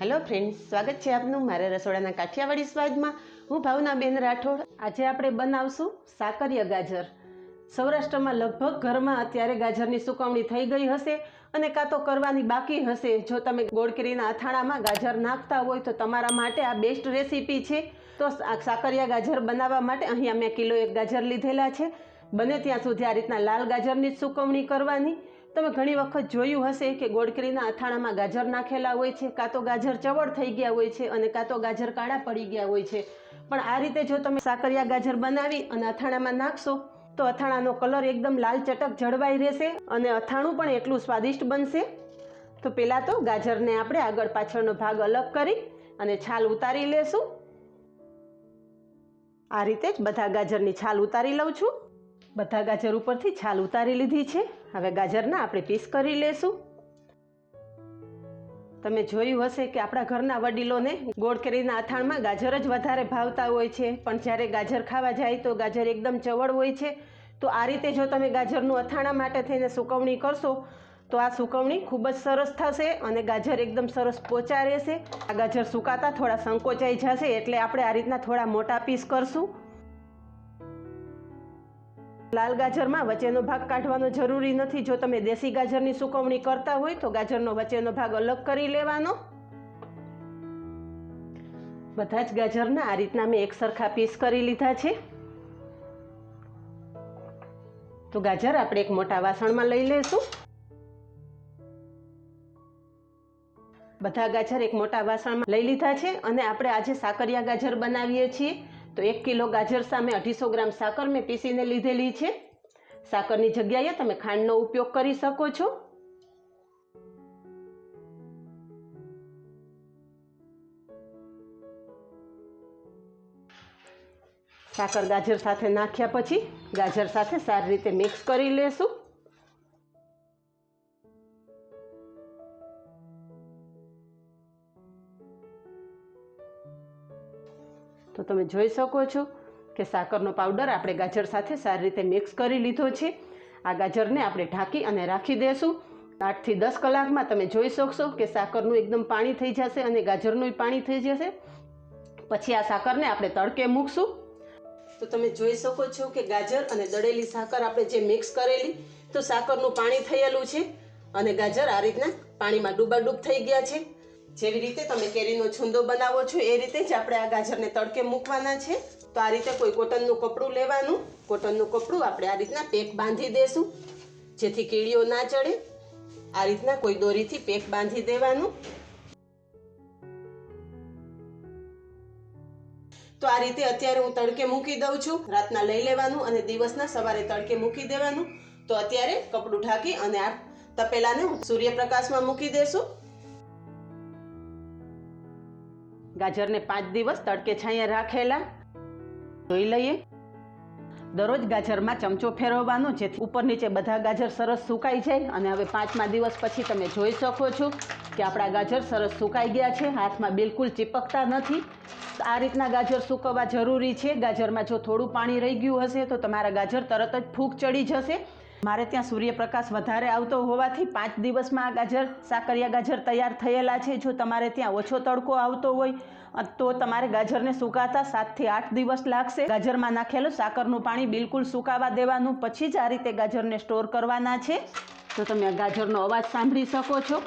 Hello friends, સ્વાગત છે આપનું મારા રસોડાના કાઠિયાવાડી સ્વાદમાં. હું ભાવનાબેન રાઠોડ. આજે આપણે બનાવશું સાકરિયા ગાજર. સૌરાષ્ટ્રમાં લગભગ ઘરમાં અત્યારે ગાજરની સુકવણી થઈ ગઈ હશે અને કાં તો કરવાની બાકી હશે. જો તમે ગોળકેરીના અથાણામાં ગાજર નાખતા હોય તો તમારા માટે આ બેસ્ટ રેસીપી છે. તો આ સાકરિયા ગાજર બનાવવા માટે અહીંયા મેં કિલો એક ગાજર લીધેલા છે. બને ત્યાં સુધી આ રીતના લાલ ગાજરની સુકવણી કરવાની. તમે ઘણી વખત જોયું હશે કે ગોળકરીના અથાણામાં ગાજર નાખેલા હોય છે, કાં તો ગાજર ચવડ થઈ ગયા હોય છે અને કાં તો ગાજર કાળા પડી ગયા હોય છે. પણ આ રીતે જો તમે સાકરિયા ગાજર બનાવી અને અથાણામાં નાખશો, તો અથાણાનો કલર એકદમ લાલ ચટક જળવાઈ રહેશે અને અથાણું પણ એટલું સ્વાદિષ્ટ બનશે. તો પહેલાં તો ગાજરને આપણે આગળ પાછળનો ભાગ અલગ કરી અને છાલ ઉતારી લેશું. આ રીતે જ બધા ગાજરની છાલ ઉતારી લઉં છું. બધા ગાજર ઉપરથી છાલ ઉતારી લીધી છે. હવે ગાજરના આપણે પીસ કરી લેશું. તમે જોયું હશે કે આપણા ઘરના વડીલોને ગોળ કેરીના અથાણમાં ગાજર જ વધારે ભાવતા હોય છે. પણ જ્યારે ગાજર ખાવા જાય તો ગાજર એકદમ ચવળ હોય છે. તો આ રીતે જો તમે ગાજરનું અથાણા માટે થઈને સુકવણી કરશો, તો આ સુકવણી ખૂબ જ સરસ થશે અને ગાજર એકદમ સરસ પોચા રહેશે. આ ગાજર સુકાતા થોડા સંકોચાઈ જશે એટલે આપણે આ રીતના થોડા મોટા પીસ કરશું. લાલ ગાજરમાં વચ્ચેનો ભાગ કાઢવાનો જરૂરી નથી. જો તમે દેશી ગાજરની સુકવણી કરતા હોય તો ગાજરનો વચ્ચેનો ભાગ અલગ કરી લેવાનો. બધા જ ગાજરના આ રીતના મેં એક સરખા પીસ કરી લીધા છે. તો ગાજર આપણે એક મોટા વાસણમાં લઈ લઈશું બધા ગાજર એક મોટા વાસણમાં લઈ લીધા છે અને આપણે આજે સાકરિયા ગાજર બનાવીએ છીએ. તો એક કિલો ગાજર સામે અઢીસો ગ્રામ સાકર મેં પીસીને લીધેલી છે. સાકરની જગ્યાએ તમે ખાંડનો ઉપયોગ કરી શકો છો. સાકર ગાજર સાથે નાખ્યા પછી ગાજર સાથે સારી રીતે મિક્સ કરી લેશું. તો તમે જોઈ શકો છો કે સાકરનો પાવડર આપણે ગાજર સાથે સારી રીતે મિક્સ કરી લીધો છે. આ ગાજરને આપણે ઢાંકી અને રાખી દેશું. આઠથી દસ કલાકમાં તમે જોઈ શકશો કે સાકરનું એકદમ પાણી થઈ જશે અને ગાજરનું પાણી થઈ જશે. પછી આ સાકરને આપણે તડકે મૂકશું. તો તમે જોઈ શકો છો કે ગાજર અને દળેલી સાકર આપણે જે મિક્સ કરેલી, તો સાકરનું પાણી થયેલું છે અને ગાજર આ રીતના પાણીમાં ડૂબાડૂબ થઈ ગયા છે. જેવી રીતે તમે કેરીનો છુંદો બનાવો છો, એ રીતે જ આપણે આ ગાજરને તડકે મૂકવાના છે. તો આ રીતે કોઈ કોટનનું કપડું લેવાનું. કોટનનું કપડું આપણે આ રીતના પેક બાંધી દેશું, જેથી કીડીઓ ના ચડે. આ રીતના કોઈ દોરીથી પેક બાંધી દેવાનું. તો આ રીતે અત્યારે હું તડકે મૂકી દઉં છું. રાતના લઈ લેવાનું અને દિવસના સવારે તડકે મૂકી દેવાનું. તો અત્યારે કપડું ઢાંકી અને આ તપેલાને સૂર્યપ્રકાશમાં મૂકી દેશું. ગાજરને પાંચ દિવસ તડકે છાંયે રાખેલા. જોઈ લઈએ. દરરોજ ગાજરમાં ચમચો ફેરવવાનો, જેથી ઉપર નીચે બધા ગાજર સરસ સુકાઈ જાય અને હવે પાંચમા દિવસ પછી તમે જોઈ શકો છો કે આપણા ગાજર સરસ સુકાઈ ગયા છે. હાથમાં બિલકુલ ચીપકતા નથી. આ રીતના ગાજર સૂકવવા જરૂરી છે. ગાજરમાં જો થોડું પાણી રહી ગયું હશે તો તમારા ગાજર તરત જ ફૂગ ચડી જશે. મારે ત્યાં સૂર્યપ્રકાશ વધારે આવતો હોવાથી પાંચ દિવસમાં આ ગાજર, સાકરિયા ગાજર તૈયાર થયેલા છે. જો તમારે ત્યાં ઓછો તડકો આવતો હોય તો તમારે ગાજરને સુકાતા સાતથી આઠ દિવસ લાગશે. ગાજરમાં નાખેલું સાકરનું પાણી બિલકુલ સુકાવા દેવાનું. પછી જ આ રીતે ગાજરને સ્ટોર કરવાના છે. તો તમે ગાજરનો અવાજ સાંભળી શકો છો.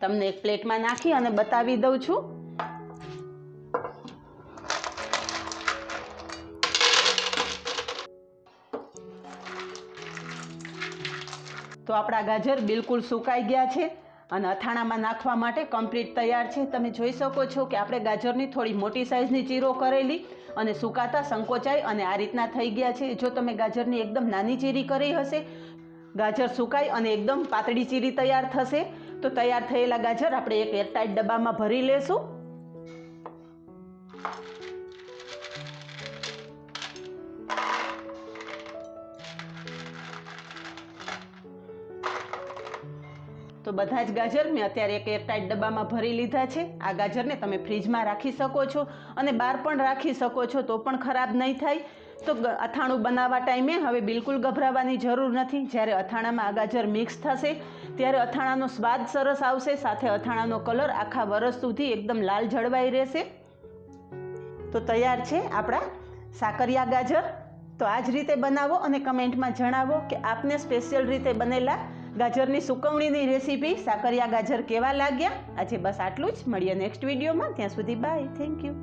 તમને એક પ્લેટમાં નાખી અને બતાવી દઉં છું. તો આપણા ગાજર બિલકુલ સુકાઈ ગયા છે અને અથાણામાં નાખવા માટે કમ્પ્લીટ તૈયાર છે. તમે જોઈ શકો છો કે આપણે ગાજરની થોડી મોટી સાઇઝની ચીરો કરેલી અને સુકાતા સંકોચાઈ અને આ રીતના થઈ ગયા છે. જો તમે ગાજરની એકદમ નાની ચીરી કરી હશે, ગાજર સુકાઈ અને એકદમ પાતળી ચીરી તૈયાર થશે, તો તૈયાર થયેલા ગાજર આપણે એક એરટાઈટ ડબ્બામાં ભરી લેશું. તો બધા જ ગાજર મેં અત્યારે એક એરટાઈટ ડબ્બામાં ભરી લીધા છે. આ ગાજરને તમે ફ્રીજમાં રાખી શકો છો અને બહાર પણ રાખી શકો છો, તો પણ ખરાબ નહીં થાય. તો અથાણું બનાવવા ટાઈમે હવે બિલકુલ ગભરાવાની જરૂર નથી. જ્યારે અથાણામાં આ ગાજર મિક્સ થશે, ત્યારે અથાણાનો સ્વાદ સરસ આવશે, સાથે અથાણાનો કલર આખા વરસ સુધી એકદમ લાલ જળવાઈ રહેશે. તો તૈયાર છે આપણા સાકરિયા ગાજર. તો આ જ રીતે બનાવો અને કમેન્ટમાં જણાવો કે આપને સ્પેશિયલ રીતે બનેલા ગાજરની સુકવણીની રેસીપી સાકરિયા ગાજર કેવા લાગ્યા? આજે બસ આટલું જ. મળીએ નેક્સ્ટ વિડીયોમાં ત્યાં સુધી બાય થેન્ક યુ